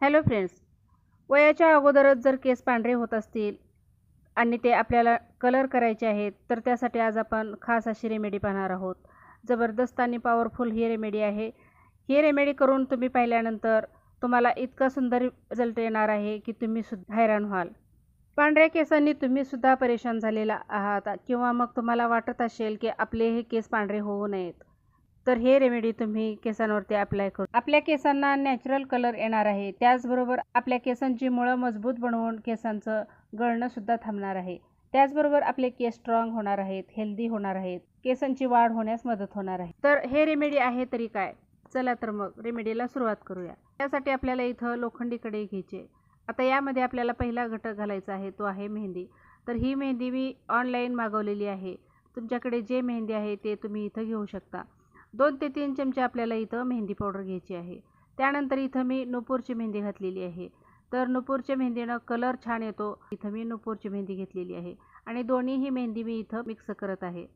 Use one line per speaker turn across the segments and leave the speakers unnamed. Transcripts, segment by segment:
Hello friends वयाच्या अगोदरच जर केस पांढरे होत असतील आणि ते आपल्याला कलर करायचे आहेत तर त्यासाठी आज आपण खास अशी रेमेडी पाहणार आहोत. जबरदस्त आणि पॉवरफुल ही रेमेडी आहे. ही रेमेडी करून तुम्ही पाहिल्यानंतर तुम्हाला इतका सुंदर रिझल्ट येणार आहे की तुम्ही सुद्धा हैराण व्हाल. पांढऱ्या केसांनी तुम्ही सुद्धा परेशान झालेला आहात किंवा मग तुम्हाला वाटत असेल की आपले हे केस पांढरे होऊ नयेत. तर हे रेमेडी तुम्ही केसांवरती अप्लाय करू. आपल्या केसांना नॅचरल कलर येणार आहे. त्याचबरोबर आपल्या केसांची मुळं मजबूत बनवून केसांचं गळणं सुद्धा थांबणार आहे. त्याचबरोबर आपले केस स्ट्रॉंग होणार आहेत हेल्दी होणार आहेत केसांची वाढ होण्यास मदत होणार आहे. तर हे रेमेडी आहे तरी काय? चला तर मग रेमेडीला सुरुवात करूया. त्यासाठी आपल्याला इथं लोखंडी कढई घ्यायची आता यामध्ये आपल्याला पहिला घटक घालायचा आहे तो आहे मेहंदी. तर ही मेहंदी मी ऑनलाईन मागवलेली आहे. तुमच्याकडे जे मेहंदी आहे ते तुम्ही इथं घेऊ शकता. दोन ते तीन चमचे आपल्याला इथं मेहंदी पावडर घ्यायची आहे. त्यानंतर इथं मी नुपूरची मेहंदी घातलेली आहे. तर नुपूरच्या मेहंदीनं कलर छान येतो. इथं मी नुपूरची मेहंदी घेतलेली आहे. आणि दोन्हीही मेहंदी मी इथं मिक्स करत आहे.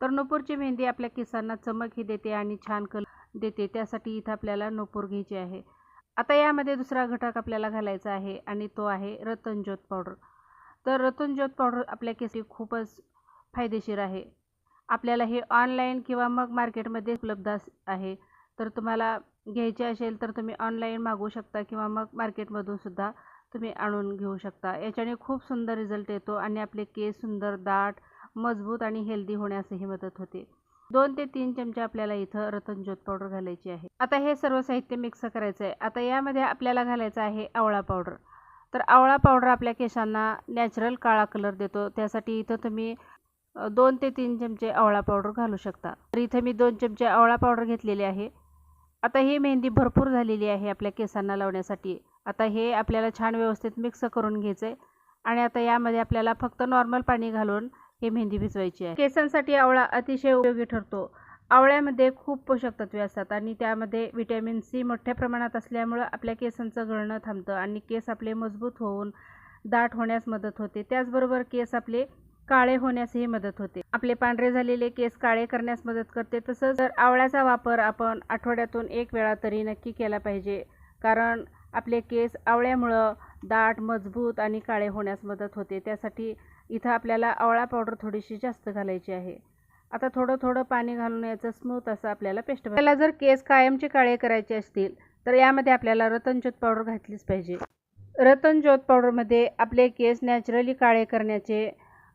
तर नुपूरची मेहंदी आपल्या केसांना चमकही देते आणि छान कलर देते. त्यासाठी इथं आपल्याला नुपूर घ्यायची आहे. आता यामध्ये दुसरा घटक आपल्याला घालायचा आहे आणि तो आहे रतनज्योत पावडर. तर रतनज्योत पावडर आपल्या केसी खूपच फायदेशीर आहे. आपल्याला हे ऑनलाईन किंवा मग मार्केटमध्ये उपलब्ध अस आहे. तर तुम्हाला घ्यायचे असेल तर तुम्ही ऑनलाईन मागवू शकता किंवा मग मार्केटमधून सुद्धा तुम्ही आणून घेऊ शकता. याच्याने खूप सुंदर रिझल्ट येतो आणि आपले केस सुंदर दाट मजबूत आणि हेल्दी होण्यासही मदत होते. दोन ते तीन चमचे आपल्याला इथं रतनज्योत पावडर घालायची आहे. आता हे सर्व साहित्य मिक्स करायचं आहे आता यामध्ये आपल्याला घालायचं आहे आवळा पावडर तर आवळा पावडर आपल्या केसांना नॅचरल काळा कलर देतो. त्यासाठी इथं तुम्ही दोन ते तीन चमचे आवळा पावडर घालू शकता. तर इथं मी दोन चमचे आवळा पावडर घेतलेली आहे. आता ही मेहंदी भरपूर झालेली आहे आपल्या केसांना लावण्यासाठी. आता हे आपल्याला छान व्यवस्थित मिक्स करून घ्यायचं आहे आणि आता यामध्ये आपल्याला फक्त नॉर्मल पाणी घालून हे मेहंदी भिजवायची आहे. केसांसाठी आवळा अतिशय उपयोगी ठरतो. आवळ्यामध्ये खूप पोषक तत्वे असतात आणि त्यामध्ये विटॅमिन सी मोठ्या प्रमाणात असल्यामुळं आपल्या केसांचं गळणं थांबतं आणि केस आपले मजबूत होऊन दाट होण्यास मदत होते. त्याचबरोबर केस आपले काळे होण्यासही मदत होते. आपले पांढरे झालेले केस काळे करण्यास मदत करते. तसंच जर आवळ्याचा वापर आपण आठवड्यातून एक वेळा तरी नक्की केला पाहिजे. कारण आपले केस आवळ्यामुळं दाट मजबूत आणि काळे होण्यास मदत होते. त्यासाठी इथं आपल्याला आवळा पावडर थोडीशी जास्त घालायची आहे. आता थोडं थोडं पाणी घालून याचं स्मूथ असं आपल्याला पेस्ट आपल्याला जर केस कायमचे काळे करायचे असतील तर यामध्ये आपल्याला रतनज्योत पावडर घातलीच पाहिजे. रतनज्योत पावडरमध्ये आपले केस नॅचरली काळे करण्याचे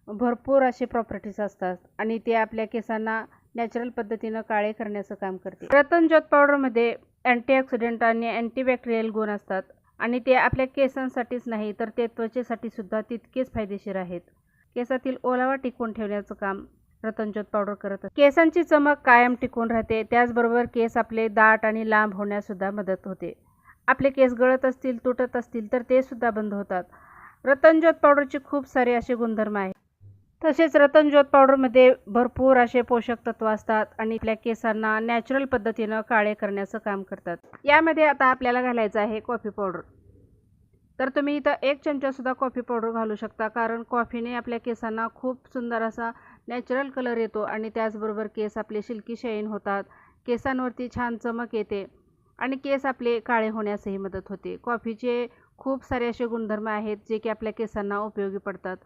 भरपूर असे प्रॉपर्टीज असतात आणि ते आपल्या केसांना नॅचरल पद्धतीनं काळे करण्याचं काम करते. रतनज्योत पावडरमध्ये अँटीऑक्सिडंट आणि अँटीबॅक्टेरियल गुण असतात आणि ते आपल्या केसांसाठीच नाही तर ते त्वचेसाठी सुद्धा तितकेच फायदेशीर आहेत. केसातील ओलावा टिकवून ठेवण्याचं काम रतनज्योत पावडर करत केसांची चमक कायम टिकून राहते त्याचबरोबर केस आपले दाट आणि लांब होण्यासुद्धा मदत होते. आपले केस गळत असतील तुटत असतील तर ते सुद्धा बंद होतात. रतनज्योत पावडरचे खूप सारे असे गुणधर्म आहेत. तसेच रतनज्योत पावडरमध्ये भरपूर असे पोषक तत्व असतात आणि आपल्या केसांना नॅचरल पद्धतीनं काळे करण्याचं काम करतात. यामध्ये आता आपल्याला घालायचं आहे कॉफी पावडर तर तुम्ही इथं एक चमचासुद्धा कॉफी पावडर घालू शकता कारण कॉफीने आपल्या केसांना खूप सुंदर असा नॅचरल कलर येतो आणि त्याचबरोबर केस आपले शिल्की शाईन होतात. केसांवरती छान चमक येते आणि केस आपले काळे होण्यासही मदत होते. कॉफीचे खूप सारे असे गुणधर्म आहेत जे की आपल्या केसांना उपयोगी पडतात.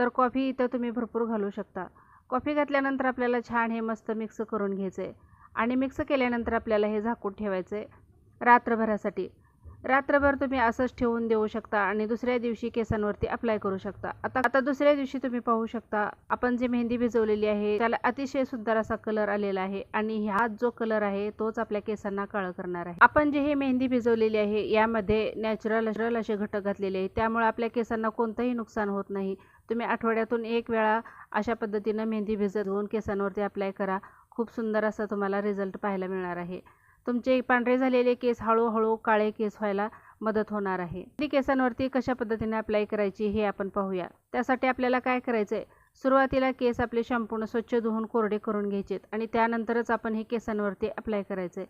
तर कॉफी इथं तुम्ही भरपूर घालू शकता. कॉफी घातल्यानंतर आपल्याला छान हे मस्त मिक्स करून घ्यायचं आहे आणि मिक्स केल्यानंतर आपल्याला हे झाकून ठेवायचं आहे रात्रभरासाठी. रात्रभर तुम्ही असंच ठेवून देऊ शकता आणि दुसऱ्या दिवशी केसांवरती अप्लाय करू शकता. आता आता दुसऱ्या दिवशी तुम्ही पाहू शकता आपण जे मेहंदी भिजवलेली आहे त्याला अतिशय सुंदर असा कलर आलेला आहे आणि हा जो कलर आहे तोच आपल्या केसांना काळं करणार आहे. आपण जे हे मेहंदी भिजवलेली आहे यामध्ये नॅचरल नॅचरल असे घटक घातलेले आहेत. त्यामुळे आपल्या केसांना कोणतंही नुकसान होत नाही. तुम्ही आठवड्यातून एक वेळा अशा पद्धतीनं मेहंदी भिजत घेऊन केसांवरती अप्लाय करा. खूप सुंदर असा तुम्हाला रिझल्ट पाहायला मिळणार आहे. तुमचे पांढरे झालेले केस हळूहळू काळे केस व्हायला मदत होणार आहे. ती केसांवरती कशा पद्धतीने अप्लाय करायची हे आपण पाहूया. त्यासाठी आपल्याला काय करायचं आहे सुरुवातीला केस आपले संपूर्ण स्वच्छ धुवून कोरडे करून घ्यायचेत आणि त्यानंतरच आपण हे केसांवरती अप्लाय करायचं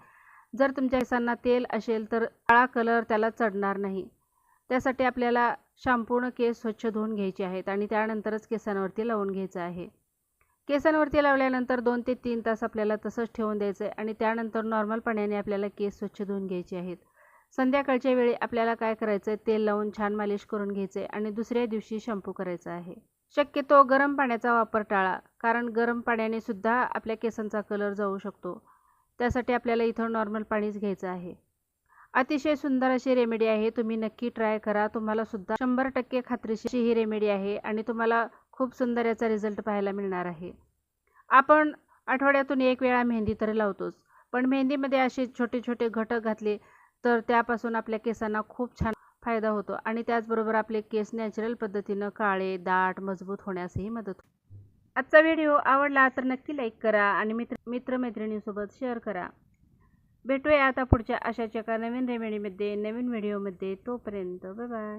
जर तुमच्या केसांना तेल असेल तर काळा कलर त्याला चढणार नाही. त्यासाठी आपल्याला संपूर्ण केस स्वच्छ धुवून घ्यायचे आहेत आणि त्यानंतरच केसांवरती लावून घ्यायचं आहे. केसांवरती लावल्यानंतर दोन ते तीन तास आपल्याला तसंच ठेवून द्यायचं आहे आणि त्यानंतर नॉर्मल पाण्याने आपल्याला केस स्वच्छ धुवून घ्यायचे आहेत. संध्याकाळच्या वेळी आपल्याला काय करायचं आहे तेल लावून छान मालिश करून घ्यायचं आहे आणि दुसऱ्या दिवशी शॅम्पू करायचा आहे. शक्यतो गरम पाण्याचा वापर टाळा कारण गरम पाण्याने सुद्धा आपल्या केसांचा कलर जाऊ शकतो. त्यासाठी आपल्याला इथं नॉर्मल पाणीच घ्यायचं आहे. अतिशय सुंदर अशी रेमेडी आहे. तुम्ही नक्की ट्राय करा. तुम्हाला सुद्धा शंभर टक्के खात्रीशी ही रेमेडी आहे आणि तुम्हाला खूप सुंदर याचा रिझल्ट पाहायला मिळणार आहे. आपण आठवड्यातून एक वेळा मेहंदी तर लावतोच पण मेहंदीमध्ये असे छोटे छोटे घटक घातले तर त्यापासून आपल्या केसांना खूप छान फायदा होतो आणि त्याचबरोबर आपले केस नॅचरल पद्धतीनं काळे दाट मजबूत होण्यासही मदत होते. आजचा व्हिडिओ आवडला तर नक्की लाईक करा आणि मित्र मित्रमैत्रिणींसोबत शेअर करा. भेटूया आता पुढच्या अशाच एका नवीन रेमेडीमध्ये नवीन व्हिडिओमध्ये. तोपर्यंत बाय